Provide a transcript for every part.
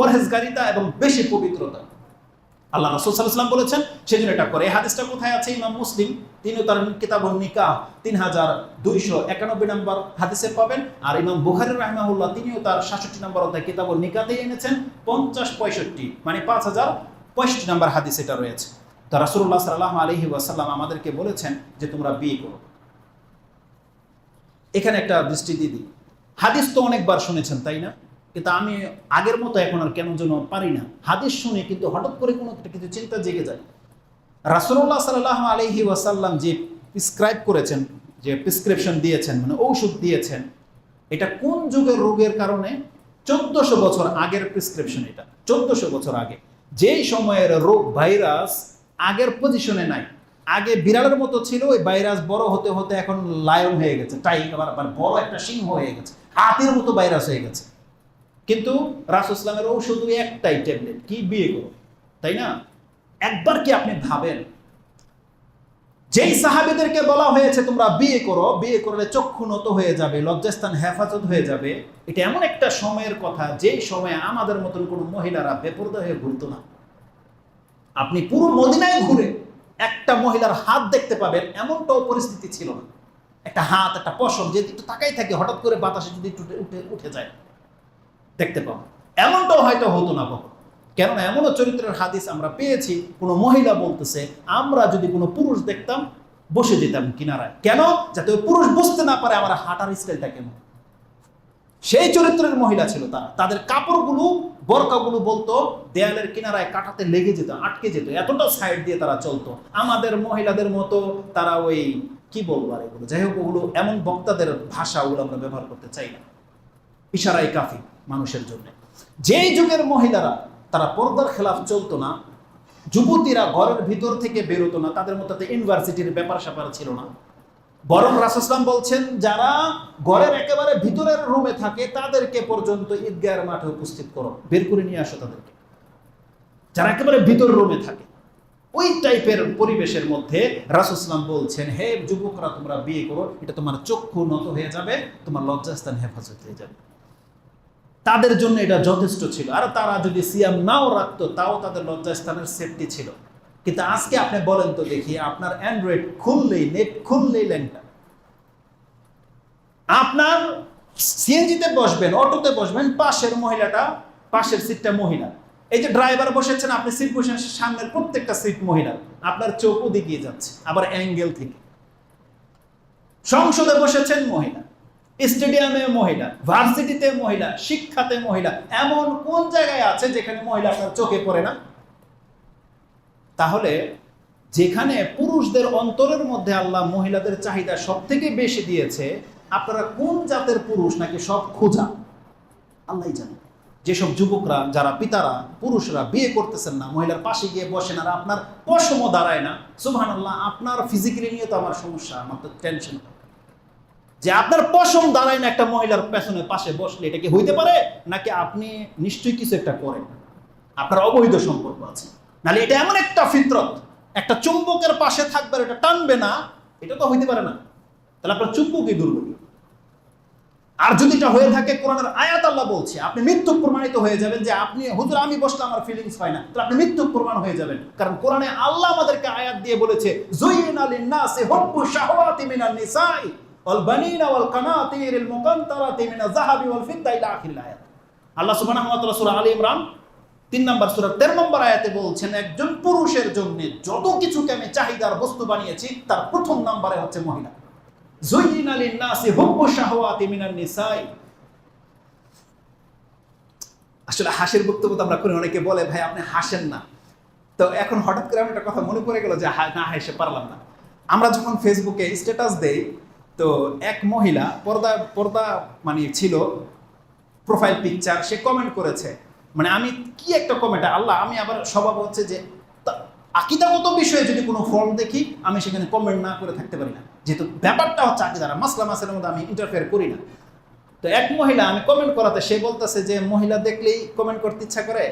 পরহেজগারিতা এবং বেশি পবিত্রতা। আল্লাহ রাসূল সাল্লাল্লাহু আলাইহি ওয়াসাল্লাম বলেছেন, সেজন্য এটা করে। এই হাদিসটা কোথায় আছে? ইমাম মুসলিম, তিনি তার কিতাব নিকাহ তিন হাজার দুইশো একানব্বই নম্বর হাদিসে পাবেন। আর ইমাম বুখারি রাহমাহুল্লাহ, তিনিও তার সাতষট্টি নম্বর অধ্যায় কিতাব নিকাতে এনেছেন, পঞ্চাশ পঁয়ষট্টি মানে পাঁচ হাজার পঁয়ষট্টি নম্বর হাদিস এটা রয়েছে। তো রাসূলুল্লাহ সাল্লাল্লাহু আলাইহি ওয়াসাল্লাম আমাদেরকে বলেছেন যে, তোমরা বিয়ে করো। এখানে একটা দৃষ্টি দিদি হাদিস তো অনেকবার শুনেছেন, তাই না? কিন্তু আমি আগের মতো এখন আর কেন যেন পারি না। হাদিস শুনে কিন্তু হঠাৎ করে কোনো একটা কিছু চিন্তা জেগে যায়। রাসুল্লাহ সাল্লাহ আলহি ওয়াসাল্লাম যে প্রিসক্রাইব করেছেন, যে প্রিসক্রিপশন দিয়েছেন মানে ঔষধ দিয়েছেন, এটা কোন যুগের রোগের কারণে? চোদ্দশো বছর আগের প্রিসক্রিপশন এটা। চোদ্দশো বছর আগে। যেই সময়ের রোগ ভাইরাস আগের পজিশনে নাই। আগে বিড়ালের মতো ছিল, ওই ভাইরাস বড় হতে হতে এখন লায়ন হয়ে গেছে। টাইগার, আবার বড় একটা সিংহ হয়ে গেছে। হাতির মতো ভাইরাস হয়ে গেছে। কিন্তু রাসুল ইসলামের ঔষধ একটাই ট্যাবলেট, কি বিয়ে করো? তাই না? একবার কি আপনি ভাবেন? যেই সাহাবিদেরকে বলা হয়েছে তোমরা বিয়ে করো, বিয়ে করলে চক্ষু নত হয়ে যাবে, লজ্জাস্থান হেফাজত হয়ে যাবে, এটা এমন একটা সময়ের কথা, যেই সময়ে আমাদের মতন কোনো মহিলারা বেপরদা হয়ে ঘুরতো না। আপনি পুরো মদিনায় ঘুরে একটা মহিলার হাত দেখতে পাবেন, এমনটাও পরিস্থিতি ছিল না। একটা হাত, একটা পশম যদি একটু তাকাই থাকে, হঠাৎ করে বাতাসে যদি উঠে উঠে যায়। দেখতে পাবো। এমনটাও হয়তো হতো না কখনো। কেননা এমনও চরিত্রের হাদিস আমরা পেয়েছি, কোনো মহিলা বলতেছে, আমরা যদি কোনো পুরুষ দেখতাম, বসে যেতাম কিনারায়। কেন? যাতে ওই পুরুষ বুঝতে না পারে আমার হাঁটার স্টাইলটা কেমন। সেই চরিত্রের মহিলা ছিল তারা। তাদের কাপড়গুলো, বরকাগুলো বলতো, দেয়ালের কিনারায় কাটাতে লেগে যেত, আটকে যেত। এতটা সাইড দিয়ে তারা চলতো। আমাদের মহিলাদের মতো তারা ওই, কি বলব আর এগুলো? যাই হোক, ওগুলো এমন বক্তাদের ভাষা ওগুলো আমরা ব্যবহার করতে চাই না। ইশারাই কাফি। মানুষের জন্য। যেই যুগের মহিলারা, তারা পর্দার খেলাফ চলতো না, যুবতীরা ঘরের ভিতর থেকে বেরোতো না, তাদের মধ্যে ইউনিভার্সিটির ব্যাপার স্যাপার ছিল না। বরং রাসুসলাম বলছেন, যারা ঘরের একেবারে ভিতরের রুমে থাকে, তাদেরকে পর্যন্ত ঈদগাহের মাঠে উপস্থিত করো, বের করে নিয়ে আসো তাদেরকে। যারা একেবারে ভিতর রুমে থাকে, ওই টাইপের পরিবেশের মধ্যে রাসুসলাম বলছেন, হে যুবকরা, তোমরা বিয়ে করো, এটা তোমার চক্ষু নত হয়ে যাবে, তোমার লজ্জাস্থান হেফাজত হয়ে যাবে। তাদের জন্য এটা যথেষ্ট ছিল। আর তারা যদি সিয়াম নাও রাখতো, তাও তাদের লজ্জাস্থানের সেফটি ছিল। কিন্তু আজকে আপনি বলেন তো দেখি, আপনার অ্যান্ড্রয়েড খুললেই নেট খুললেই ল্যাংটা। আপনার সিএনজিতে বসবেন, অটোতে বসবেন, পাশের মহিলাটা, পাশের সিটটা মহিলা। এই যে ড্রাইভার বসেছেন, আপনি সিট বসে সামনের প্রত্যেকটা সিট মহিলা। আপনার চোখ ওদিকে যাচ্ছে, আবার অ্যাঙ্গেল থেকে। সংসদে বসেছেন মহিলা। স্টেডিয়ামে মহিলা, ভার্সিটিতে মহিলা, শিক্ষাতে মহিলা, এমন কোন জায়গায় আছে যেখানে মহিলা আপনার চোখে পড়ে না? তাহলে যেখানে পুরুষদের অন্তরের মধ্যে আল্লাহ মহিলাদের চাহিদা সব থেকে বেশি দিয়েছে, আপনারা কোন জাতের পুরুষ নাকি সব খোঁজা? আল্লাহ জানে। যেসব যুবকরা, যারা পিতারা, পুরুষরা বিয়ে করতেছেন না, মহিলার পাশে গিয়ে বসেন আর আপনার পশমও দাঁড়ায় না সুবহান আল্লাহ আপনার ফিজিক্যালি নিয়ে তো আমার সমস্যা, আমার তো টেনশন যে আপনার পশম দাঁড়ায় না একটা মহিলার পেছনে, পাশে বসলে এটা কি হইতে পারে? নাকি আপনি নিশ্চয়ই কিছু একটা করেন? আপনার অবৈধ সম্পর্ক আছে। নাহলে এটা এমন একটা ফিতরত, একটা চুম্বকের পাশে থাকবে এটা টানবে না, এটা তো হইতে পারে না। তাহলে আপনার চুম্বকই দুর্বল আর যদি এটা হয়ে থাকে কোরআনের আয়াত আল্লাহ বলছে, আপনি মৃত্যু প্রমাণিত হয়ে যাবেন যে আপনি, হুজুর, আমি বসলে আমার ফিলিংস হয় না। তাহলে আপনি মৃত্যু প্রমাণ হয়ে যাবেন। কারণ কোরআনে আল্লাহ আমাদেরকে আয়াত দিয়ে বলেছে জুইন আলিন নাসি হুব্বু শাহওয়াতি মিনান নিসাই আল্লাহ সুবহানাহু ওয়া তাআলা সূরা আলী ইমরান তিন নম্বর সূরা 13 নম্বর আয়াতে বলছেন, একজন পুরুষের জন্য যত কিছুকে আমি চাহিদার বস্তু বানিয়েছি, তার প্রথম নম্বরে হচ্ছে মহিলা। হুব্বু শাহওয়াতি মিনান নিসাই। আসলে হাসির বক্তব্য তো আমরা করি, অনেকে বলে, ভাই, আপনি হাসেন না। তো এখন হঠাৎ করে আমি একটা কথা মনে পড়ে গেল যে না, হেসে, পারলাম না। আমরা যখন ফেসবুকে স্ট্যাটাস দেই তো এক মহিলা, পর্দা পর্দা মানে ছিল প্রোফাইল পিকচার সে কমেন্ট করেছে। মানে আমি কি একটা কমেন্ট আল্লাহ, আমি আবার স্বভাব হচ্ছে যে আকিদাগত বিষয়ে যদি কোনো ফর্ম দেখি, আমি সেখানে কমেন্ট না করে থাকতে পারি না। যেহেতু ব্যাপারটা হচ্ছে আকিদারা, মাসলা মাসের মধ্যে আমি ইন্টারফেয়ার করি না। তো এক মহিলা, আমি কমেন্ট করাতে, সে বলতেছে যে মহিলা দেখলেই কমেন্ট করতে ইচ্ছা করে।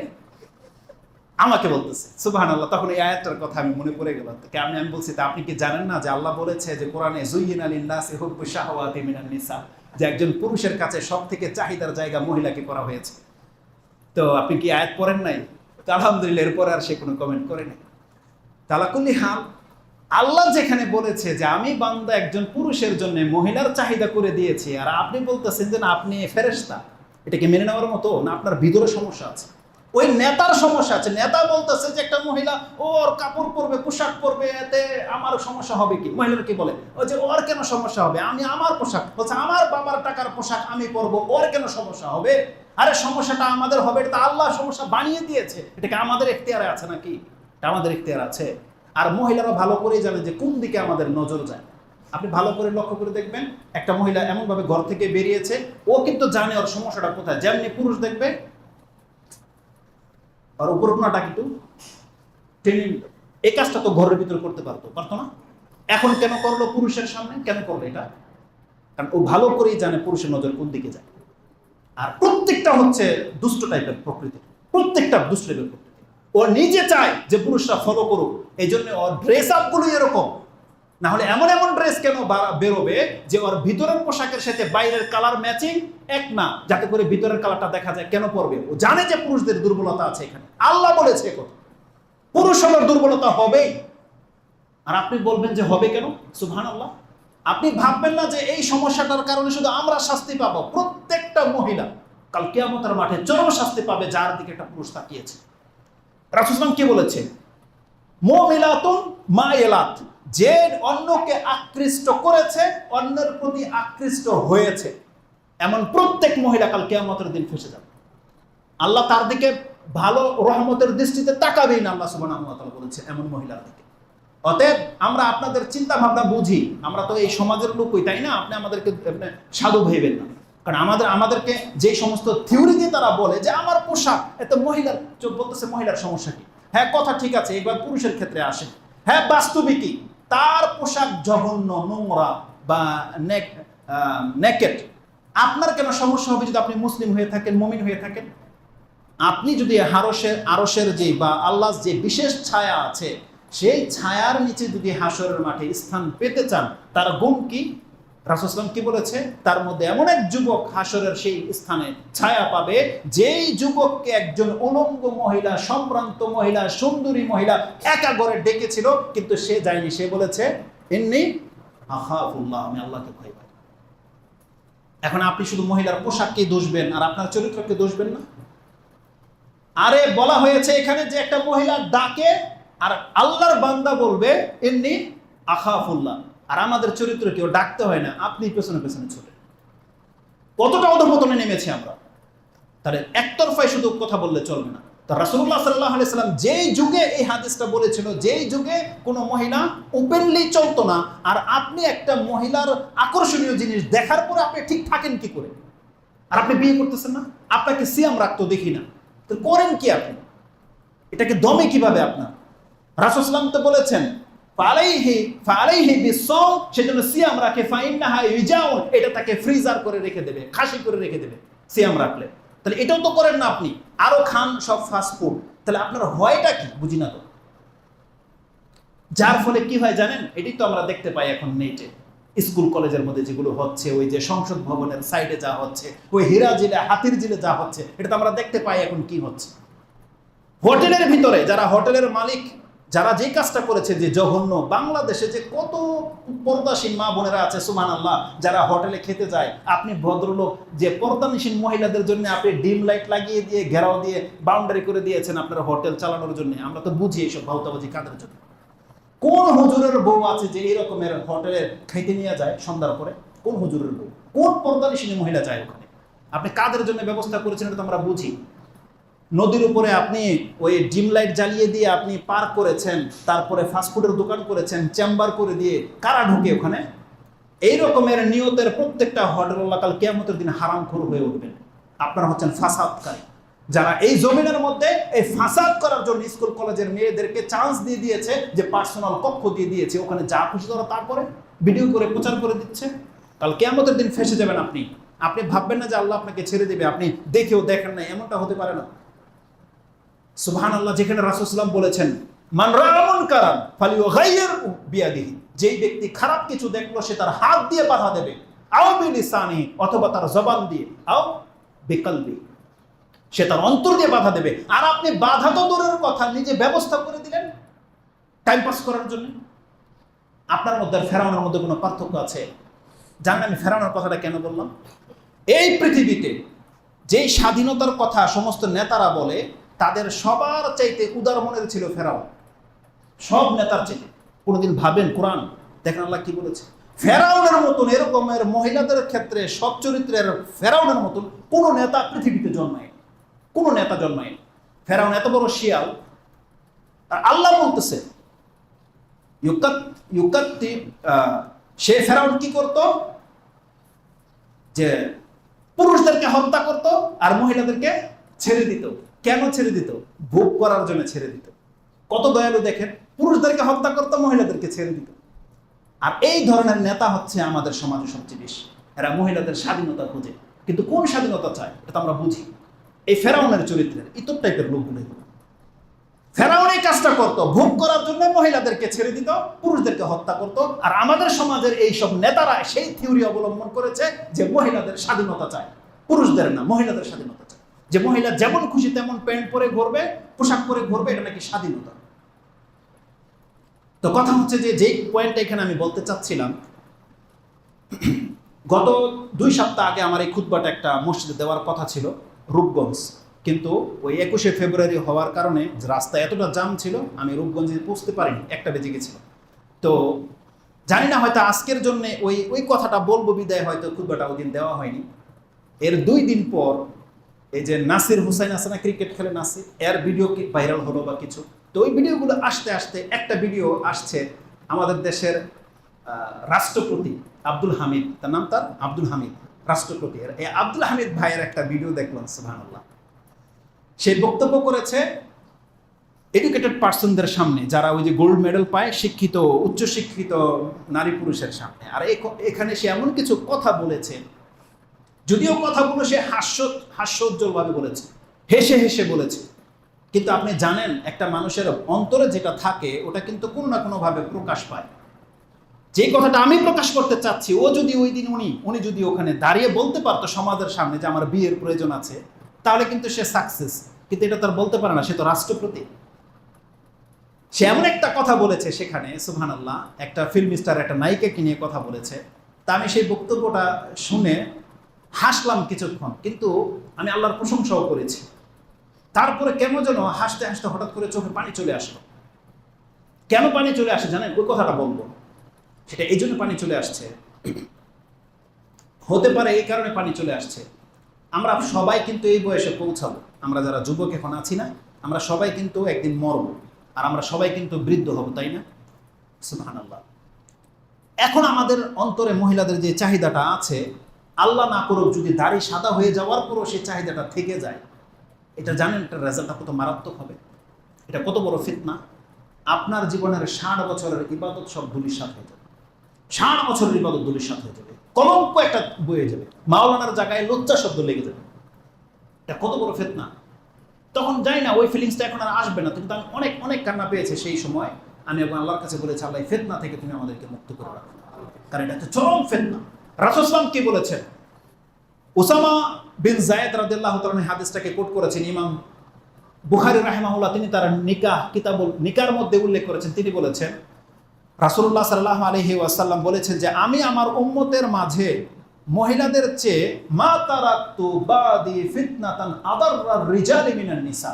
আমাকে বলতেছে সুবাহান আল্লাহ তখন এই আয়াতটার কথা আমি মনে পড়ে গেল। তো আমি আমি বলছি, তা আপনি কি জানেন না যে আল্লাহ বলেছে যে কোরআনে জুইন আলী নাসি হুব্বু শাহওয়াতি মিনান নিসা, যে একজন পুরুষের কাছে সব থেকে চাহিদার জায়গা মহিলাকে করা হয়েছে। তো আপনি কি আয়াত পড়েন নাই? তো আলহামদুলিল্লাহ, এরপরে আর সে কোনো কমেন্ট করে নাই। তালাকুল্লি হাল, আল্লাহ যেখানে বলেছে যে আমি বান্দা একজন পুরুষের জন্য মহিলার চাহিদা করে দিয়েছি, আর আপনি বলতেছেন যে না, আপনি ফেরেশতা। এটাকে মেনে নেওয়ার মতো? না আপনার ভিতরে সমস্যা আছে? ওই নেতার সমস্যা আছে। নেতা বলতেছে যে একটা মহিলা ওর কাপড় পরবে, পোশাক পরবে, এতে আমার সমস্যা হবে কি? মহিলার কি বলে? ওই যে ওর কেন সমস্যা হবে? আমি আমার পোশাক, বলছে আমার বাবার টাকার পোশাক আমি পরবো, ওর কেন সমস্যা হবে? আরে সমস্যাটা আমাদের হবে, এটা আল্লাহ সমস্যা বানিয়ে দিয়েছে। এটাকে আমাদের এখতিয়ারে আছে নাকি? এটা আমাদের এখতিয়ার আছে। আর মহিলারা ভালো করেই জানে যে কোন দিকে আমাদের নজর যায়। আপনি ভালো করে লক্ষ্য করে দেখবেন, একটা মহিলা এমনভাবে ঘর থেকে বেরিয়েছে, ও কিন্তু জানে ওর সমস্যাটা কোথায়। যেমনি পুরুষ দেখবে আর উপর উপনাটা কিন্তু টেনে নিল। এই কাজটা তো ঘরের ভিতরে করতে পারতো পারতো না। এখন কেন করল পুরুষের সামনে? কেন করল এটা? কারণ ও ভালো করেই জানে পুরুষের নজর কোন দিকে যায়। আর প্রত্যেকটা হচ্ছে দুষ্ট টাইপের প্রকৃতি। প্রত্যেকটা দুষ্ট টাইপের প্রকৃতি। ও নিজে চায় যে পুরুষরা ফলো করুক। এই জন্য ওর ড্রেস আপগুলো এরকম। না হলে এমন এমন ড্রেস কেন বেরোবে যে ওর ভিতরের পোশাকের সাথে বাইরের কালার ম্যাচিং এক না, যাতে করে ভিতরের কালারটা দেখা যায়। কেন পরবে? ও জানে যে পুরুষদের দুর্বলতা আছে এখানে। আল্লাহ বলেছে পুরুষ হলোর দুর্বলতা হবেই। আর আপনি বলবেন যে হবে কেন? সুবহান আল্লাহ আপনি ভাববেন না যে এই সমস্যাটার কারণে শুধু আমরা শাস্তি পাবো, প্রত্যেকটা মহিলা। কাল কেয়ামতের মাঠে চরম শাস্তি পাবে যার দিকে একটা পুরুষ তাকিয়েছে। রাসুসলাম কি বলেছে? মা মায়েলাত। যে অন্যকে আকৃষ্ট করেছে, অন্যের প্রতি আকৃষ্ট হয়েছে। এমন প্রত্যেক মহিলা কাল কেয়ামতের দিন ফেসে যাবে। আল্লাহ তার দিকে ভালো রহমতের দৃষ্টিতে তাকাবেই না, আল্লাহ তাআলা বলেছে এমন মহিলার দিকে। অতএব আমরা আপনাদের চিন্তা ভাবনা বুঝি, আমরা তো এই সমাজের লোকই, তাই না? আপনি আমাদেরকে সাধু ভেবেন না। কারণ আমাদের, আমাদেরকে যে সমস্ত থিওরি দিয়ে তারা বলে যে আমার পোশাক, এত মহিলার বলতেছে মহিলার সমস্যা কি? হ্যাঁ কথা ঠিক আছে, এবার পুরুষের ক্ষেত্রে আসে। হ্যাঁ বাস্তবিকই। তার পোশাক জঘন্য, নোংরা বা নেক নেকেট আপনার কেন সমস্যা হবে যদি আপনি মুসলিম হয়ে থাকেন, মমিন হয়ে থাকেন? আপনি যদি হারসের, আরসের যে বা আল্লাহ যে বিশেষ ছায়া আছে, সেই ছায়ার নিচে যদি হাসরের মাঠে স্থান পেতে চান, তার গুম কি? রাসুসলাম কি বলেছে? তার মধ্যে এমন এক যুবক হাসরের সেই স্থানে ছায়া পাবে, যেই যুবককে একজন উলঙ্গ মহিলা, সম্ভ্রান্ত মহিলা, সুন্দরী মহিলা একা ঘরে ডেকেছিল, কিন্তু সে যায়নি। সে বলেছে এমনি আহাফুল্লাহ আমি আল্লাহকে ভয় পাই। এখন আপনি শুধু মহিলার পোশাককে দোষবেন, আর আপনার চরিত্রকে দোষবেন না? আরে, বলা হয়েছে এখানে যে একটা মহিলা ডাকে, আর আল্লাহর বান্দা বলবে এমনি আখাফুল্লাহ। আর আমাদের চরিত্র কেউ ডাকতে হয় না, আপনি পেছনে পেছনে ছোটেন। কতটা অধপতনে নেমেছি আমরা? তাহলে একতরফায় শুধু কথা বললে চলবে না। তো রাসুল্লাহ সাল্লাহ সাল্লাম যেই যুগে এই হাদিসটা বলেছিল, যেই যুগে কোনো মহিলা ওপেনলি চলতো না, আর আপনি একটা মহিলার আকর্ষণীয় জিনিস দেখার পরে আপনি ঠিক থাকেন কি করে? আর আপনি বিয়ে করতেছেন না? আপনাকে সিয়াম রাখতো, দেখি না। তো করেন কি আপনি? এটাকে দমে কীভাবে আপনার? রাসুসলাম তো বলেছেন যার ফলে কি হয় জানেন? এটি তো আমরা দেখতে পাই এখন নেটে স্কুল, কলেজের মধ্যে যেগুলো হচ্ছে, ওই যে সংসদ ভবনের সাইডে যা হচ্ছে, ওই হীরা জিলে, হাতির জিলে যা হচ্ছে, এটা তো আমরা দেখতে পাই এখন কি হচ্ছে। হোটেলের ভিতরে, যারা হোটেলের মালিক যারা যে কাজটা করেছে যে জঘন্য, বাংলাদেশে যে কত পর্দাসীন মা বোনেরা আছে সুমান আল্লাহ যারা হোটেলে খেতে যায়, আপনি ভদ্রলোক যে পর্দানিসীন মহিলাদের জন্য আপনি ডিম লাইট লাগিয়ে দিয়ে, ঘেরাও দিয়ে বাউন্ডারি করে দিয়েছেন আপনার হোটেল চালানোর জন্য, আমরা তো বুঝি এইসব ভাউতাবাজি কাদের জন্য। কোন হুজুরের বউ আছে যে এই রকমের হোটেলে খাইতে নিয়ে যায় সন্ধ্যার পরে? কোন হুজুরের বউ? কোন পর্দানিসীন মহিলা যায় ওখানে? আপনি কাদের জন্য ব্যবস্থা করেছেন এটা তো আমরা বুঝি। নদীর উপরে আপনি ওই ডিম লাইট জ্বালিয়ে দিয়ে আপনি পার্ক করেছেন, তারপরে ফাস্টফুডের দোকান করেছেন, চেম্বার করে দিয়ে কারা ঢুকে ওখানে? এই রকমের নিয়তের প্রত্যেকটা হোটেল কাল কেয়ামতের দিন হারামখোর হয়ে উঠবেন। আপনারা হচ্ছেন ফাসাদকারী। যারা এই জমিনের মধ্যে এই ফাসাদ করার জন্য স্কুল কলেজের মেয়েদেরকে চান্স দিয়ে দিয়েছে, যে পার্সোনাল কক্ষ দিয়ে দিয়েছে, ওখানে যা খুশি তারা তারপরে ভিডিও করে, প্রচার করে দিচ্ছে। কাল কেয়ামতের দিন ফেসে যাবেন আপনি। আপনি ভাববেন না যে আল্লাহ আপনাকে ছেড়ে দেবে, আপনি দেখেও দেখেন না এমনটা হতে পারে না। সুবহান আল্লাহ যেখানে রাসুসলাম বলেছেন, মান রামন কারান ফালিও গাইয়ের বিয়াদিহি যেই ব্যক্তি খারাপ কিছু দেখল, সে তার হাত দিয়ে বাধা দেবে। আও বিলিসানি, অথবা তার জবান দিয়ে, আও বিকলবি সে তার অন্তর দিয়ে বাধা দেবে। আর আপনি বাধা তো দূরের কথা, নিজে ব্যবস্থা করে দিলেন টাইম পাস করার জন্য। আপনার মধ্যে আর মধ্যে কোনো পার্থক্য আছে? জানেন আমি ফেরাউনের কথাটা কেন বললাম? এই পৃথিবীতে যেই স্বাধীনতার কথা সমস্ত নেতারা বলে তাদের সবার চাইতে উদার মনের ছিল ফেরাও। সব নেতার চাইতে। কোনোদিন ভাবেন, কোরআন, দেখেন আল্লাহ কি বলেছে? ফেরাউনের মতন এরকমের মহিলাদের ক্ষেত্রে সৎ চরিত্রের ফেরাউনের মতন কোনো নেতা পৃথিবীতে জন্মায় কোনো নেতা জন্মায় ফেরাউন এত বড় শিয়াল। আর আল্লাহ বলতেছে সে ফেরাউন কি করত? যে পুরুষদেরকে হত্যা করত আর মহিলাদেরকে ছেড়ে দিত। কেন ছেড়ে দিত? ভোগ করার জন্য ছেড়ে দিত। কত দয়ালু দেখেন, পুরুষদেরকে হত্যা করতো, মহিলাদেরকে ছেড়ে দিত। আর এই ধরনের নেতা হচ্ছে আমাদের সমাজে সবচেয়ে বেশি। এরা মহিলাদের স্বাধীনতা খোঁজে। কিন্তু কোন স্বাধীনতা চায়, এটা আমরা বুঝি। এই ফেরাউনের চরিত্রের, ইতর টাইপের লোকগুলো। ফেরাউন এই কাজটা করতো, ভোগ করার জন্য মহিলাদেরকে ছেড়ে দিত, পুরুষদেরকে হত্যা করত। আর আমাদের সমাজের এই সব নেতারা সেই থিওরি অবলম্বন করেছে যে মহিলাদের স্বাধীনতা চায়। পুরুষদের না, মহিলাদের স্বাধীনতা। যে মহিলা যেমন খুশি তেমন প্যান্ট পরে ঘুরবে, পোশাক পরে ঘুরবে, এটা নাকি স্বাধীনতা। তো কথা হচ্ছে যে, যেই পয়েন্টটা এখানে আমি বলতে চাচ্ছিলাম, গত দুই সপ্তাহ আগে আমার এই খুতবাটা একটা মসজিদে দেওয়ার কথা ছিল, রূপগঞ্জ। কিন্তু ওই একুশে ফেব্রুয়ারি হওয়ার কারণে রাস্তা এতটা জাম ছিল, আমি রূপগঞ্জে পৌঁছতে পারিনি, একটা বেজে গেছিল। তো জানি না হয়তো আজকের জন্য ওই ওই কথাটা বলব বিদায়, হয়তো খুতবাটা ওই দিন দেওয়া হয়নি। এর দুই দিন পর এই যে নাসির হুসাইন আছে না, ক্রিকেট খেলে নাসির, এর ভিডিও কি ভাইরাল হলো বা কিছু? তো ওই ভিডিওগুলো আসতে আসতে একটা ভিডিও আসছে আমাদের দেশের রাষ্ট্রপতি আব্দুল হামিদ। তার নাম তার? আব্দুল হামিদ, রাষ্ট্রপতি। এই আব্দুল হামিদ ভাইয়ের একটা ভিডিও দেখলাম, সুবহানাল্লাহ। সে বক্তব্য করেছে এডুকেটেড পার্সনদের সামনে, যারা ওই যে গোল্ড মেডেল পায়, শিক্ষিত, উচ্চশিক্ষিত নারী পুরুষের সামনে। আর এখানে সে এমন কিছু কথা বলেছে যদিও কথাগুলো সে হাস্য হাস্যোজ্জ্বলভাবে বলেছে, হেসে হেসে বলেছে। কিন্তু আপনি জানেন, একটা মানুষের অন্তরে যেটা থাকে, ওটা কিন্তু কোনো না কোনোভাবে প্রকাশ পায়। যে কথাটা আমি প্রকাশ করতে চাচ্ছি, ও যদি ওই দিন উনি উনি যদি ওখানে দাঁড়িয়ে বলতে পারতো সমাজের সামনে যে আমার বিয়ের প্রয়োজন আছে, তাহলে কিন্তু সে সাকসেস কিন্তু এটা তার বলতে পারে না, সে তো রাষ্ট্রপতি। সে এমন একটা কথা বলেছে সেখানে সুহান আল্লাহ একটা ফিল্ম স্টার একটা নায়িকাকে নিয়ে কথা বলেছে। তা আমি সেই বক্তব্যটা শুনে হাসলাম কিছুক্ষণ, কিন্তু আমি আল্লাহর প্রশংসাও করেছি। তারপরে কেন যেন হাসতে হাসতে হঠাৎ করে চোখে পানি চলে আসলো। কেন পানি চলে আসে জানেন? ওই কথাটা বলব। সেটা এই জন্য পানি চলে আসছে। হতে পারে এই কারণে পানি চলে আসছে। আমরা সবাই কিন্তু এই বয়সে পৌঁছাবো। আমরা যারা যুবক এখন আছি না, আমরা সবাই কিন্তু একদিন মরব। আর আমরা সবাই কিন্তু বৃদ্ধ হব, তাই না? সুবহানাল্লাহ। এখন আমাদের অন্তরে মহিলাদের যে চাহিদাটা আছে আল্লাহ না করুক, যদি দাড়ি সাদা হয়ে যাওয়ার পরও সে চাহিদাটা থেকে যায়, এটা জানেন এটা রেজাল্টটা কত মারাত্মক হবে। এটা কত বড় ফিতনা। আপনার জীবনের ষাট বছরের ইবাদত সব ধুলিসাত হয়ে যাবে। ষাট বছরের ইবাদত ধুলিসাত হয়ে যাবে। কলঙ্ক একটা বয়ে যাবে। মাওলানার জায়গায় লজ্জা শব্দ লেগে যাবে। এটা কত বড় ফেতনা। তখন যাই না, ওই ফিলিংসটা এখন আর আসবে না। কিন্তু আমি অনেক অনেক কান্না পেয়েছে সেই সময়। আমি আল্লাহর কাছে বলেছি, আল্লাহ ফেতনা থেকে তুমি আমাদেরকে মুক্ত করে রাখো। কারণ এটা হচ্ছে চরম ফেতনা। রাসুসলাম কি বলেছেন? ওসামা বিন জায়েদ রাদিয়াল্লাহু তাআলা হাদিসটাকে কোট করেছেন, ইমাম বুখারী রাহিমাহুল্লাহ, তিনি তার নিকাহ, কিতাবুল, নিকার মধ্যে উল্লেখ করেছেন। তিনি বলেছেন, রাসূলুল্লাহ সাল্লাল্লাহু আলাইহি ওয়াসাল্লাম বলেছেন যে, আমি আমার উম্মতের মাঝে মহিলাদের চেয়ে মা তারাক্তু বাদি ফিতনাতান আদাররার রিজালি মিনান নিসা।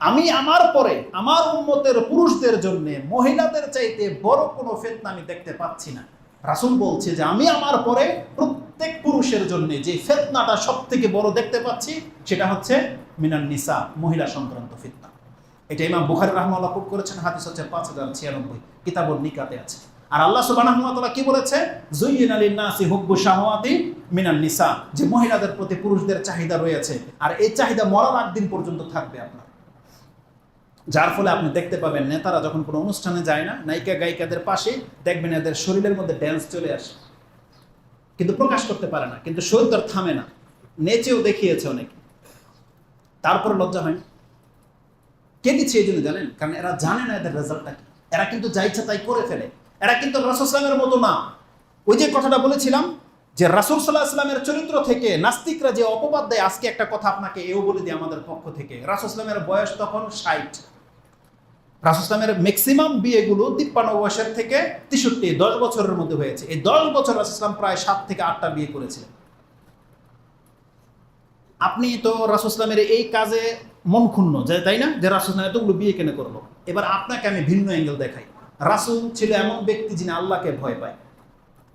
আমি আমার পরে আমার উম্মতের পুরুষদের জন্য মহিলাদের চাইতে বড় কোনো ফিতনা আমি দেখতে পাচ্ছি না। রাসূল বলছে যে, আমি আমার পরে প্রত্যেক পুরুষের জন্য যে ফিতনাটা সব থেকে বড় দেখতে পাচ্ছি, সেটা হচ্ছে মিনান নিসা, মহিলা সংক্রান্ত ফিতনা। এটা ইমাম বুখারি রহমাল্লাহ কোট করেছেন, হাদিস হচ্ছে পাঁচ হাজার ছিয়ানব্বই কিতাবুল নিকাতে আছে। আর আল্লাহ তাআলা কি বলেছে? জুইয়িনা লিন-নাসি হুব্বু শাহওয়াতি মিনান নিসা, যে মহিলাদের প্রতি পুরুষদের চাহিদা রয়েছে, আর এই চাহিদা মরার আগ দিন পর্যন্ত থাকবে আপনার। যার ফলে আপনি দেখতে পাবেন নেতারা যখন কোনো অনুষ্ঠানে যায় না, নায়িকা গায়িকাদের পাশে দেখবেন এদের শরীরের মধ্যে ড্যান্স চলে আসে। কিন্তু প্রকাশ করতে পারে না, কিন্তু শরীর তো থামে না। নেচেও দেখিয়েছে অনেকে। তারপরে লজ্জা হয় কে দিচ্ছে এই জন্য জানেন? কারণ এরা জানে না এদের রেজাল্টটা কি। এরা কিন্তু যা ইচ্ছা তাই করে ফেলে। এরা কিন্তু রসসলামের মতো না। ওই যে কথাটা বলেছিলাম যে রাসুল সাল্লাহ ইসলামের চরিত্র থেকে নাস্তিকরা যে অপবাদ দেয়, আজকে একটা কথা আপনাকে এও বলে দিই আমাদের পক্ষ থেকে। রাসুল ইসলামের বয়স তখন ষাট। রাসুল ইসলামের ম্যাক্সিমাম বিয়েগুলো তিপ্পান্ন বয়সের থেকে তেষট্টি, দশ বছরের মধ্যে হয়েছে। এই দশ বছর রাসুল ইসলাম প্রায় সাত থেকে আটটা বিয়ে করেছিলেন। আপনি তো রাসুল ইসলামের এই কাজে মন ক্ষুণ্ণ যে তাই না? যে রাসুল ইসলাম এতগুলো বিয়ে কেন করল? এবার আপনাকে আমি ভিন্ন অ্যাঙ্গেল দেখাই। রাসুল ছিল এমন ব্যক্তি যিনি আল্লাহকে ভয় পায়।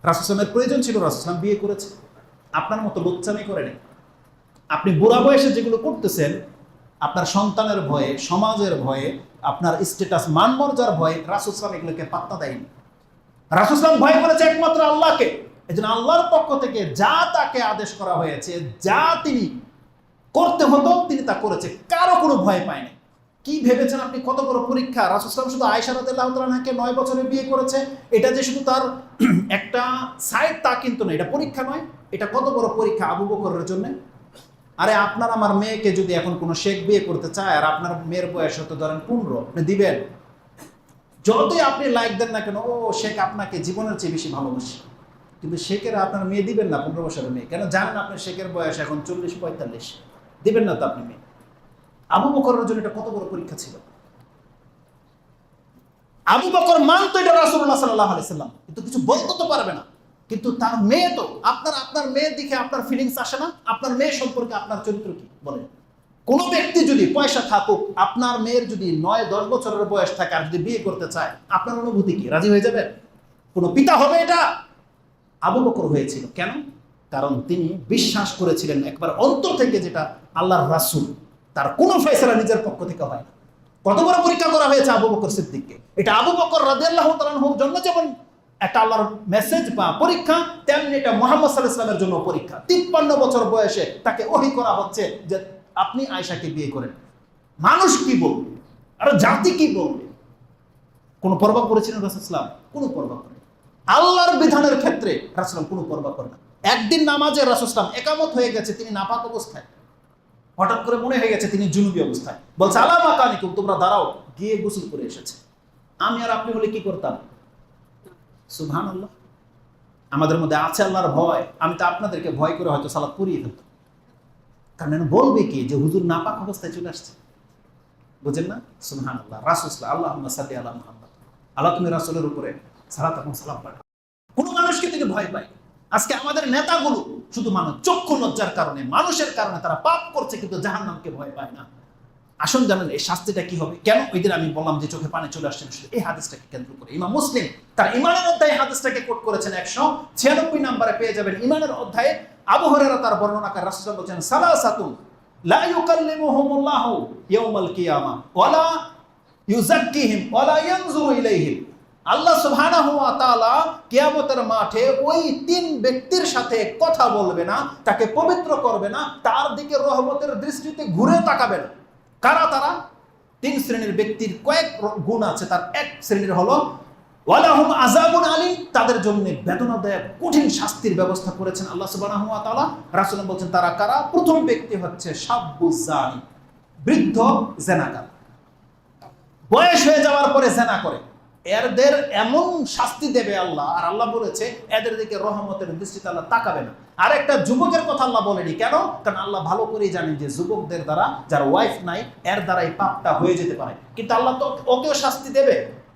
রাসুল ইসলামের প্রয়োজন ছিল রাসুল ইসলাম বিয়ে করেছে। আপনার মতো লোচ্চামি করেনি আপনি বুড়া বয়সে যেগুলো করতেছেন আপনার সন্তানের ভয়ে, সমাজের ভয়ে, আপনার স্ট্যাটাস মানমর্যার ভয়ে রাসুল ইসলাম এগুলোকে পাত্তা দেয়নি। রাসুল ইসলাম ভয় করেছে একমাত্র আল্লাহকে। এই জন্য আল্লাহর পক্ষ থেকে যা তাকে আদেশ করা হয়েছে, যা তিনি করতে হতো, তিনি তা করেছে। কারও কোনো ভয় পায়নি। কি ভেবেছেন আপনি? কত বড় পরীক্ষা? রাসুসলাম শুধু আয়সা নয় বছরে বিয়ে করেছে। এটা যে শুধু তার একটা সাইড তা কিন্তু না এটা পরীক্ষা নয়, এটা কত বড় পরীক্ষা আবু বকরের জন্য? আরে আপনার আমার মেয়েকে যদি এখন কোনো শেখ বিয়ে করতে চায়, আর আপনার মেয়ের বয়স হতে ধরেন পনেরো, আপনি দিবেন? যতই আপনি লাইক দেন না কেন, ও শেখ আপনাকে জীবনের চেয়ে বেশি ভালোবাসে। কিন্তু শেখের আপনার মেয়ে দিবেন না, পনেরো বছরের মেয়ে। কেন? জানেন আপনার শেখের বয়স এখন চল্লিশ, পঁয়তাল্লিশ। দিবেন না তো আপনি মেয়ে। আবু বকরের জন্য এটা কত বড় পরীক্ষা ছিল? আবু বকর মানতো এটা রাসুল্লাহ সাল্লাহ আলাইসাল্লাম কিন্তু কিছু বলতে তো পারবে না। কিন্তু তার মেয়ে তো, আপনার আপনার মেয়ের দিকে আপনার ফিলিংস আসে না? আপনার মেয়ে সম্পর্কে আপনার চরিত্র কি? বলেন। কোনো ব্যক্তি যদি পয়সা থাকুক, আপনার মেয়ের যদি নয়, দশ বছরের বয়স থাকে আর যদি বিয়ে করতে চায়, আপনার অনুভূতি কি? রাজি হয়ে যাবেন? কোনো পিতা হবে এটা? আবু বকর হয়েছিল। কেন? কারণ তিনি বিশ্বাস করেছিলেন একবার অন্তর থেকে যেটা আল্লাহর রাসুল, তার কোনো ফয়সলা নিজের পক্ষ থেকে হয় না। কত বড় পরীক্ষা করা হয়েছে আবু বকর সিদ্দিককে। এটা আবু বকর রাদিয়াল্লাহু তাআলার জন্য যেমন একটা আল্লাহর মেসেজ বা পরীক্ষা, তেমনি এটা মোহাম্মদ সাল্লাহ ইসলামের জন্য পরীক্ষা। তিপ্পান্ন বছর বয়সে তাকে ওহি করা হচ্ছে যে আপনি আয়সাকে বিয়ে করেন। মানুষ কি বলবে? আর জাতি কি বলবে? কোনো পরবা করেছিলেন রাসুলাম কোনো পরবা করে আল্লাহর বিধানের ক্ষেত্রে রাসুলাম কোনো পরবা করে না। একদিন নামাজে রাসুলাম একামত হয়ে গেছে, তিনি নাপাক অবস্থায়। হঠাৎ করে মনে হয়ে গেছে তিনি জুনুবি অবস্থায়। বলছে আলামা কানিকুম তোমরা দাঁড়াও, গিয়ে গোসল করে এসেছে। আমি আর আপনি হলে কি করতাম? সুবহান আল্লাহ আমাদের মধ্যে আছে আল্লাহর ভয়। আমি তো আপনাদেরকে ভয় করে হয়তো সালাদ পুরিয়ে ফেলতাম। কারণ বলবে কি যে হুজুর নাপাক অবস্থায় চলে আসছে? বুঝেন না? সুহান আল্লাহ রাসুসলাহ আল্লাহ সাল্লি আল্লাহ মোহাম্মদ। আল্লাহ তুমি রাসুলের উপরে সালাত এবং সালাম পাঠা কোনো মানুষকে তিনি ভয় পায়। আজকে আমাদের নেতাগুলো শুধু মানুষ, চক্ষু লজ্জার কারণে, মানুষের কারণে তারা পাপ করছে কিন্তু জাহান নামকে ভয় পায় না। আসুন জানেন, এই শাস্তিটা কি হবে? কেন? ওই আমি বললাম যে চোখে পানি চলে আসছে। এই হাদিসটাকে কেন্দ্র করে। ইমাম মুসলিম তার ইমানের অধ্যায়ে হাদিসটাকে কোট করেছেন একশো ছিয়ানব্বই নাম্বারে পেয়ে যাবেন। ইমানের অধ্যায়ে আবু তার বর্ণনাকার রাসূল বলছেন, সালাসাতুন লা ইউকাল্লিমুহুমুল্লাহু ইয়াউমাল কিয়ামা ওয়ালা ইউজাক্কিহিম ওয়ালা ইয়ানজুরু ইলাইহিম। আল্লাহ সুবহানাহু ওয়া তাআলা কিয়ামতের মাঠে ওই তিন ব্যক্তির সাথে কথা বলবে না, তাকে পবিত্র করবে না, তার দিকে রহমতের দৃষ্টিতে ঘুরে তাকাবে না। কারা তারা? তিন শ্রেণির ব্যক্তির কয়েক গুণ আছে, তার এক শ্রেণির হলো, ওয়ালাহুম আজাবুন আলী তাদের জন্য বেদনাদায়ক, কঠিন শাস্তির ব্যবস্থা করেছেন আল্লাহ সুবাহ তালা রাসুল বলছেন তারা কারা? প্রথম ব্যক্তি হচ্ছে শাব্বুজ জানি, বৃদ্ধ জেনাকার। বয়স হয়ে যাওয়ার পরে জেনা করে। এরদের এমন শাস্তি দেবে আল্লাহ, আর আল্লাহ বলেছে, এদের দিকে রহমতের দৃষ্টিতে আল্লাহ তাকাবে না। আর একটা যুবকের কথা আল্লাহ বলেনি কেন? কারণ আল্লাহ ভালো করেই জানেন যে যুবকদের দ্বারা যার ওয়াইফ নাই, এর দ্বারা এই পাপটা হয়ে যেতে পারে। কিন্তু আল্লাহ তো ওকেও শাস্তি দেবে।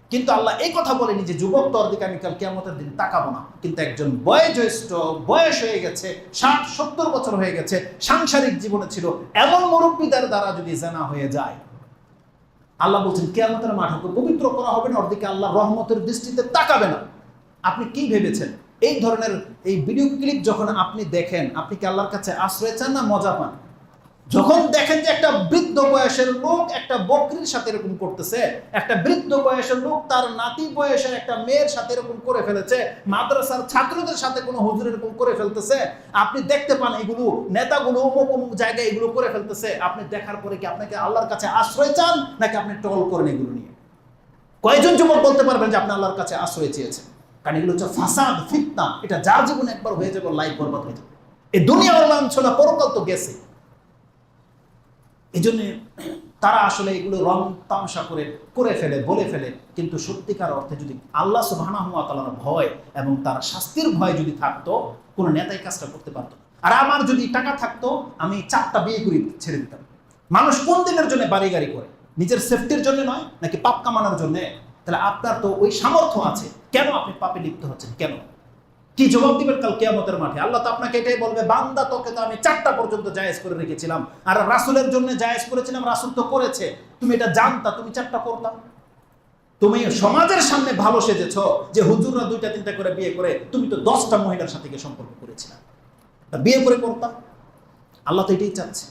কিন্তু আল্লাহ এই কথা বলেনি যে যুবক তোর দিকে আমি কাল কেমতের দিন তাকাবো না। কিন্তু একজন বয়োজ্যেষ্ঠ, বয়স হয়ে গেছে, ষাট, সত্তর বছর হয়ে গেছে, সাংসারিক জীবনে ছিল, এমন মুরব্বীদের দ্বারা যদি জানা হয়ে যায় আল্লাহ বলছেন, কেয়ামতের মাঠ ওকে পবিত্র করা হবে না, অর্ধেকে আল্লাহ রহমতের দৃষ্টিতে তাকাবে না। আপনি কি ভেবেছেন? এই ধরনের এই ভিডিও ক্লিপ যখন আপনি দেখেন, আপনি কি আল্লাহর কাছে আশ্রয় চান না মজা পান? যখন দেখেন যে একটা বৃদ্ধ বয়সের লোক একটা বকরির সাথে এরকম করতেছে, একটা বৃদ্ধ বয়সের লোক তার নাতি বয়সের একটা মেয়ের সাথে এরকম করে ফেলেছে, মাদ্রাসার ছাত্রদের সাথে কোনো হুজুর এরকম করে ফেলতেছে, আপনি দেখতে পান এগুলো, নেতাগুলো অমুক অমুক জায়গায় এগুলো করে ফেলতেছে, আপনি দেখার পরে কি আপনাকে আল্লাহর কাছে আশ্রয় চান? নাকি আপনি টল করেন এগুলো নিয়ে? কয়েকজন যুবক বলতে পারবেন যে আপনি আল্লাহর কাছে আশ্রয় চেয়েছেন? কারণ এগুলো হচ্ছে ফাসাদ, ফিতনা। এটা যার জীবনে একবার হয়ে যাবে লাইফ বরবাদ হয়ে যাবে। এই দুনিয়া অঞ্চলে পরকাল তো গেছে। এই জন্য তারা আসলে এগুলো রং তামসা করে করে ফেলে, বলে ফেলে। কিন্তু সত্যিকার অর্থে যদি আল্লাহ সুবাহানার ভয় এবং তার শাস্তির ভয় যদি থাকতো, কোনো নেতাই কাজটা করতে পারতো। আর আমার যদি টাকা থাকতো, আমি চারটা বিয়ে করে, ছেড়ে দিতাম। মানুষ কোন দিনের জন্য বাড়ি গাড়ি করে? নিজের সেফটির জন্য নয়, নাকি পাপ কামানোর জন্য? তাহলে আপনার তো ওই সামর্থ্য আছে। কেন আপনি পাপে লিপ্ত হচ্ছেন? কেন? কি জবাব দিবেন কাল কেয়ামতের মাঠে? আল্লাহ তো আপনাকে এটাই বলবে, বান্দা তোকে তো আমি চারটা পর্যন্ত জায়েজ করে রেখেছিলাম। আর রাসুলের জন্য জায়েজ করেছিলাম, রাসুল তো করেছে। তুমি এটা জানতা, তুমি চারটা করতাম তুমি সমাজের সামনে ভালো সেজেছ যে হুজুররা দুইটা, তিনটা করে বিয়ে করে, তুমি তো দশটা মহিলার সাথে গিয়ে সম্পর্ক করেছিলাম তা বিয়ে করে করতাম আল্লাহ তো এটাই চাচ্ছে।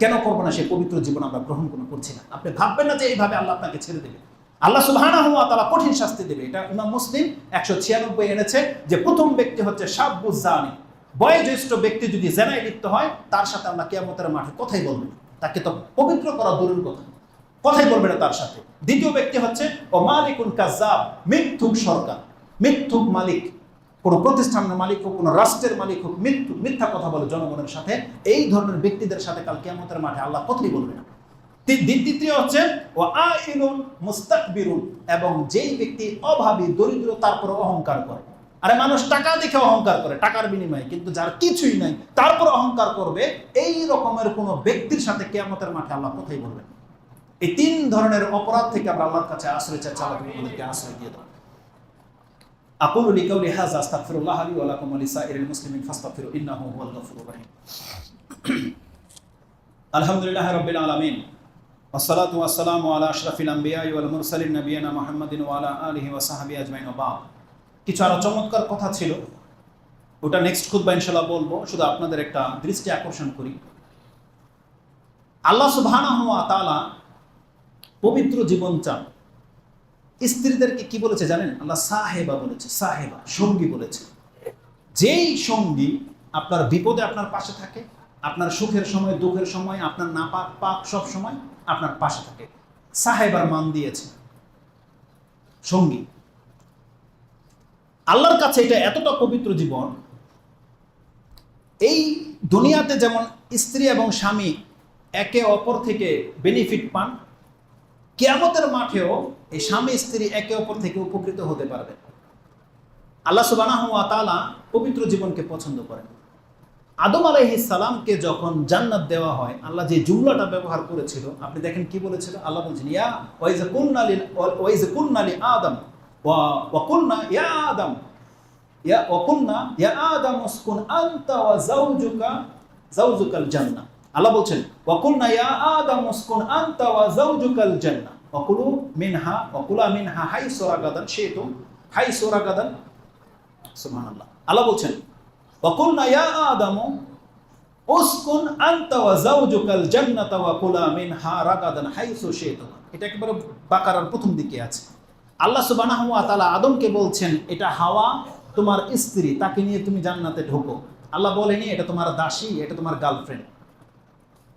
কেন করব না সেই পবিত্র জীবন আমরা গ্রহণ কোনো করছি না? আপনি ভাববেন না যে এইভাবে আল্লাহ আপনাকে ছেড়ে দেবে। আল্লাহ সুবহানাহু ওয়া তাআলা কঠিন শাস্তি দেবে। এটা ইমাম মুসলিম একশো ছিয়ানব্বই এনেছে যে প্রথম ব্যক্তি হচ্ছে সাব্বুজ জানি। বয়োজ্যেষ্ঠ ব্যক্তি যদি জেনায় লিপ্ত হয়, তার সাথে আল্লাহ কিয়ামতের মাঠে কথাই বলবেন তাকে তো পবিত্র করা দূরের কথা। কথাই বলবে না তার সাথে। দ্বিতীয় ব্যক্তি হচ্ছে, ও মালিকুন কাজাব মিথ্যুক সরকার। মিথ্যুক মালিক। কোনো প্রতিষ্ঠানের মালিক হোক, কোনো রাষ্ট্রের মালিক হোক মৃত্যু মিথ্যা কথা বলে জনগণের সাথে। এই ধরনের ব্যক্তিদের সাথে কাল কেয়ামতের মাঠে আল্লাহ কথাই বলবে না। তি- দ্বি- তৃতীয় হচ্ছে ও আইনুন মুস্তাকবিরুন এবং যেই ব্যক্তি অভাবী দরিদ্র তারপর অহংকার করে আরে মানুষ টাকা দেখে অহংকার করে টাকার বিনিময়ে কিন্তু যার কিছুই নাই তারপর অহংকার করবে এই রকমের কোনো ব্যক্তির সাথে কেয়ামতের মাঠে আল্লাহ কথাই বলবে না। এই তিন ধরনের অপরাধ থেকে আমরা আল্লাহর কাছে আশ্রয় চাই চালা তুমি আমাদেরকে আশ্রয় দিয়ে দাও أقول لقولي هذا أستغفر الله لي ولكم ولسائر المسلمين فاستغفروا إنه هو الغفور الرحيم الحمد لله رب العالمين কিছু চমৎকার কথা ছিল। ওটা নেক্সট ইনশাল্লাহ বলব। শুধু আপনাদের একটা দৃষ্টি আকর্ষণ করি। আল্লাহ সুবহানাহু পবিত্র জীবন চান। স্ত্রীদেরকে কি বলেছে জানেন? আল্লাহ সাহেবা বলেছে, সাহেবা, সঙ্গী বলেছে। যেই সঙ্গী আপনার বিপদে আপনার পাশে থাকে আপনার সুখের সময়, দুঃখের সময়, আপনার নাপাক পাক সব সময় আপনার পাশে থাকে। সাহেবার মান দিয়েছে। সঙ্গী। আল্লাহর কাছে এটা এতটা পবিত্র জীবন, এই দুনিয়াতে যেমন স্ত্রী এবং স্বামী একে অপর থেকে বেনিফিট পান, কেয়ামতের মাঠেও এই স্বামী স্ত্রী একে অপর থেকে উপকৃত হতে পারবে। আল্লাহ সুবানাহ তাআলা পবিত্র জীবনকে পছন্দ করেন। আদম সালামকে যখন জান্নাত দেওয়া হয়, আল্লাহ যে জুমলাটা ব্যবহার করেছিল, আপনি দেখেন কি বলেছিল? আল্লাহ বলছেন, ইয়া ওয়াইজ কুন্না লিল ওয়াইজ কুন্না লি আদম ইয়া আদম, ইয়া ইয়া আদম উসকুন আনতা ওয়া জান্নাহ। আল্লাহ বলছেন ওয়া কুন্না ইয়া আদম উসকুন আনতা ওয়া যাওজুকাল জান্নাহ। ওয়া মিনহা ওয়া কুলা মিনহা হাইসু রাগাদান শিতুম হাইসু রাগাদান। সুবহানাল্লাহ। আল্লাহ বলছেন অকুল না ইয়া আদামু উসকুন আনতা ওয়া যাওজুকাল জান্নাতা ওয়া কুলা মিনহা এটা একেবারে বাকারার প্রথম দিকে আছে। আল্লাহ সুবহানাহু আদমকে বলছেন, এটা হাওয়া তোমার স্ত্রী, তাকে নিয়ে তুমি জান্নাতে ঢোকো। আল্লাহ বলেনি, এটা তোমার দাসী, এটা তোমার গার্লফ্রেন্ড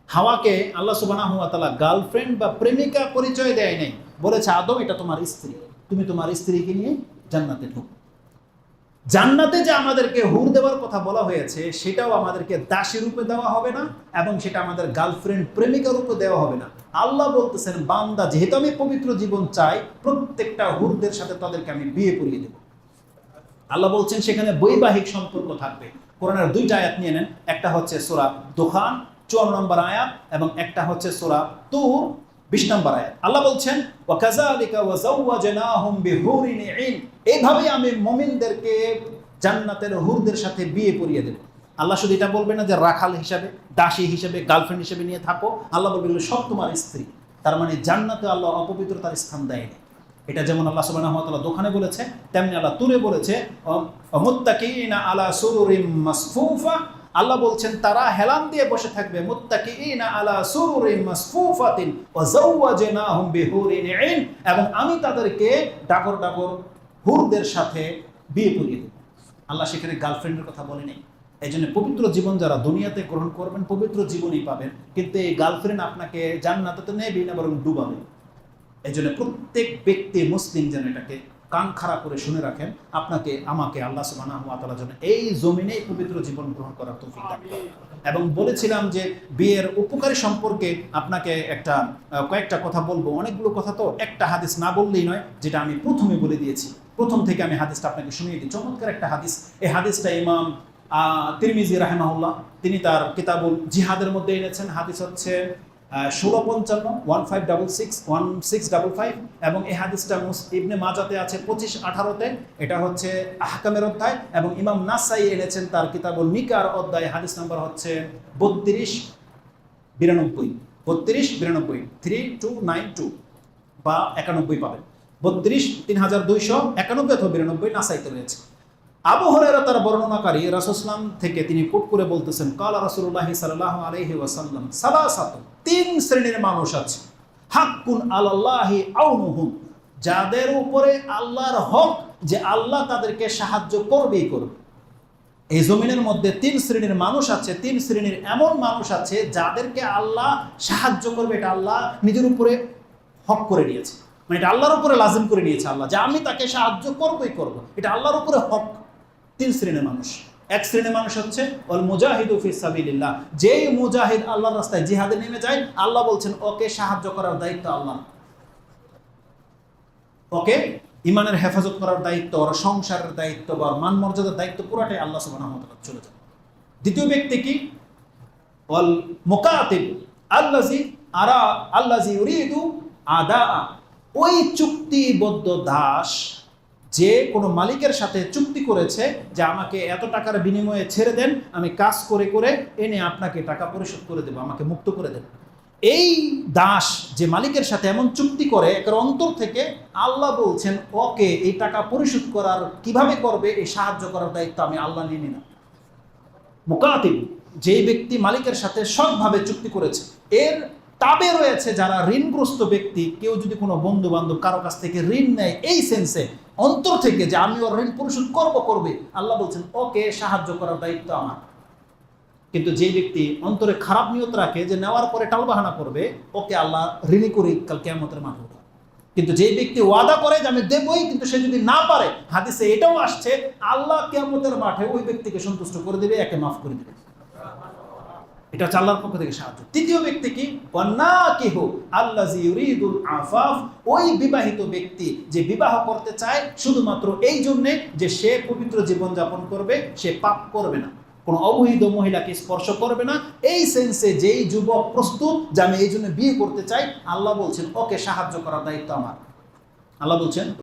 হাওয়াকে আল্লাহ সুবহানাহু ওয়া গার্লফ্রেন্ড বা প্রেমিকা পরিচয় দেয় নাই। বলেছে, আদম, এটা তোমার স্ত্রী। তুমি তোমার স্ত্রীকে নিয়ে জান্নাতে ঢোকো। জান্নাতে যে আমাদেরকে হুর দেওয়ার কথা বলা হয়েছে, সেটাও আমাদেরকে দাসী রূপে দেওয়া হবে না এবং সেটা আমাদের গার্লফ্রেন্ড প্রেমিকা রূপে দেওয়া হবে না। আল্লাহ বলতেছেন, বান্দা, যেহেতু আমি পবিত্র জীবন চাই, প্রত্যেকটা হুরদের সাথে তাদেরকে আমি বিয়ে করিয়ে দেব। আল্লাহ বলছেন, সেখানে বৈবাহিক সম্পর্ক থাকবে। কোরআনের দুইটা আয়াত নিয়ে নেন। একটা হচ্ছে সোরা দোকান চুয়ান্ন নম্বর আয়াত, এবং একটা হচ্ছে সোরা তুর। বিশ নম্বর আয়াত। আল্লাহ বলছেন এইভাবে আমি মুমিনদেরকে জান্নাতের হুরদের সাথে বিয়ে করিয়ে দেব। আল্লাহ শুধু এটা বলবে না যে রাখাল হিসাবে, দাসী হিসেবে, গার্লফ্রেন্ড হিসেবে নিয়ে থাকো। আল্লাহ বলবে সব তোমার স্ত্রী। তার মানে জান্নাতে আল্লাহ অপবিত্রতার স্থান দেয়নি। এটা যেমন আল্লাহ তাআলা দোকানে বলেছে, তেমনি আল্লাহ তুরে বলেছে মুত্তাকিনা আলা সুরুরিম মাসফুফা আল্লাহ বলছেন, তারা হেলান দিয়ে বসে থাকবে মুত্তাকিনা আলা সুরুরিম মাসফুফাতিন ওয়া যাওয়াজনাহুম বিহুরিন এবং আমি তাদেরকে ডাকর ডাগর হুরদের সাথে বিয়ে পরিয়ে দেব। আল্লাহ সেখানে গার্লফ্রেন্ডের কথা বলেনি এই জন্য পবিত্র জীবন যারা দুনিয়াতে গ্রহণ করবেন, পবিত্র জীবনই পাবেন। কিন্তু এই গার্লফ্রেন্ড আপনাকে জান্নাতে তো নেবেই না, বরং ডুবাবে। এই জন্য প্রত্যেক ব্যক্তি মুসলিম যেন এটাকে কান খাড়া করে শুনে রাখেন, আপনাকে, আমাকে আল্লাহ সুবহানাহু ওয়া জন্য এই জমিনে পবিত্র জীবন গ্রহণ করার তৌফিক দান এবং বলেছিলাম যে, বিয়ের উপকারী সম্পর্কে আপনাকে একটা কয়েকটা কথা বলব। অনেকগুলো কথা তো একটা হাদিস না বললেই নয়, যেটা আমি প্রথমে বলে দিয়েছি। প্রথম থেকে আমি হাদিসটা আপনাকে শুনিয়ে দিই। চমৎকার একটা হাদিস। এই হাদিসটা ইমাম তিরমিজি রাহেমাহুল্লাহ, তিনি তার কিতাবুল জিহাদের মধ্যে এনেছেন। হাদিস হচ্ছে ষোলো পঞ্চান্ন one five double six one six double five এবং এই হাদিসটা ইবনে মাজাতে আছে পঁচিশ আঠারোতে। এটা হচ্ছে আহকামের অধ্যায় এবং ইমাম নাসাই এনেছেন তার কিতাবুল নিকার অধ্যায়। হাদিস নাম্বার হচ্ছে বত্রিশ বিরানব্বই। বত্রিশ বিরানব্বই থ্রি টু নাইন টু বা একানব্বই পাবেন। বত্রিশ তিন হাজার দুইশো একানব্বই অথবা বিরানব্বই নাসাইতে রয়েছে। আবু হরেরা তার বর্ণনাকারী রাসুসলাম থেকে তিনি কোট করে বলতেছেন, কালা রাসুল্লাহ সাল্লাহ আলহি ওয়াসাল্লাম, সালাসাত, তিন শ্রেণির মানুষ আছে। হাক্কুন আল্লাহি আউনুহুম যাদের উপরে আল্লাহর হক যে আল্লাহ তাদেরকে সাহায্য করবেই করবে। এই জমিনের মধ্যে তিন শ্রেণির মানুষ আছে, তিন শ্রেণির এমন মানুষ আছে যাদেরকে আল্লাহ সাহায্য করবে, এটা আল্লাহ নিজের উপরে হক করে নিয়েছে। মানে এটা আল্লাহর উপরে লাজিম করে নিয়েছে আল্লাহ, যে আমি তাকে সাহায্য করবই করব। এটা আল্লাহর উপরে হক। তিন শ্রেণির মানুষ। এক শ্রেণির মানুষ হচ্ছে অল মুজাহিদ ফিসাবিল্লাহ যেই মুজাহিদ আল্লাহর রাস্তায় জিহাদে নেমে যায়, আল্লাহ বলছেন, ওকে সাহায্য করার দায়িত্ব আল্লাহ। ওকে ইমানের হেফাজত করার দায়িত্ব, ওর সংসারের দায়িত্ব বা মান মর্যাদার দায়িত্ব পুরাটাই আল্লাহ ওয়া চলে যায় দ্বিতীয় ব্যক্তি কি? ওয়াল মুকাতিব আল্লাজি আরা ইউরিদু আদা ওই চুক্তিবদ্ধ দাস যে কোনো মালিকের সাথে চুক্তি করেছে যে আমাকে এত টাকার বিনিময়ে ছেড়ে দেন, আমি কাজ করে করে এনে আপনাকে টাকা পরিশোধ করে দেবো, আমাকে মুক্ত করে দেন। এই দাস যে মালিকের সাথে এমন চুক্তি করে, একের অন্তর থেকে আল্লাহ বলছেন, ওকে এই টাকা পরিশোধ করার কীভাবে করবে? এই সাহায্য করার দায়িত্ব আমি আল্লাহ নিয়ে নিলাম। মুকাতিব, যেই ব্যক্তি মালিকের সাথে সৎভাবে চুক্তি করেছে, এর তাবে রয়েছে যারা ঋণগ্রস্ত ব্যক্তি, কেউ যদি কোনো বন্ধু বান্ধব কারও কাছ থেকে ঋণ নেয়, এই সেন্সে অন্তর থেকে যে আমি ওর ঋণ পরিশোধ করব, করবে। আল্লাহ বলছেন, ওকে, সাহায্য করার দায়িত্ব আমার। কিন্তু যে ব্যক্তি অন্তরে খারাপ নিয়ত রাখে, যে নেওয়ার পরে টালবাহানা করবে, ওকে আল্লাহ ঋণী করি কাল কেমতের মাঠে। কিন্তু যে ব্যক্তি ওয়াদা করে যে আমি দেবই, কিন্তু সে যদি না পারে, হাদিসে এটাও আসছে, আল্লাহ কেমতের মাঠে ওই ব্যক্তিকে সন্তুষ্ট করে দেবে, একে মাফ করে দেবে। এটা হচ্ছে আল্লাহর পক্ষ থেকে সাহায্য। তৃতীয় ব্যক্তি কি? না কেহ আল্লাহ ইউরিদুল আফাফ। ওই বিবাহিত ব্যক্তি যে বিবাহ করতে চায়, শুধুমাত্র এই জন্যে যে সে পবিত্র জীবন যাপন করবে, সে পাপ করবে না। কোনো অবহিত মহিলাকে স্পর্শ করবে না। এই সেন্সে যেই যুবক প্রস্তুত, যে আমি এই জন্য বিয়ে করতে চাই, আল্লাহ বলছেন, ওকে সাহায্য করার দায়িত্ব আমার। আল্লাহ বলছেন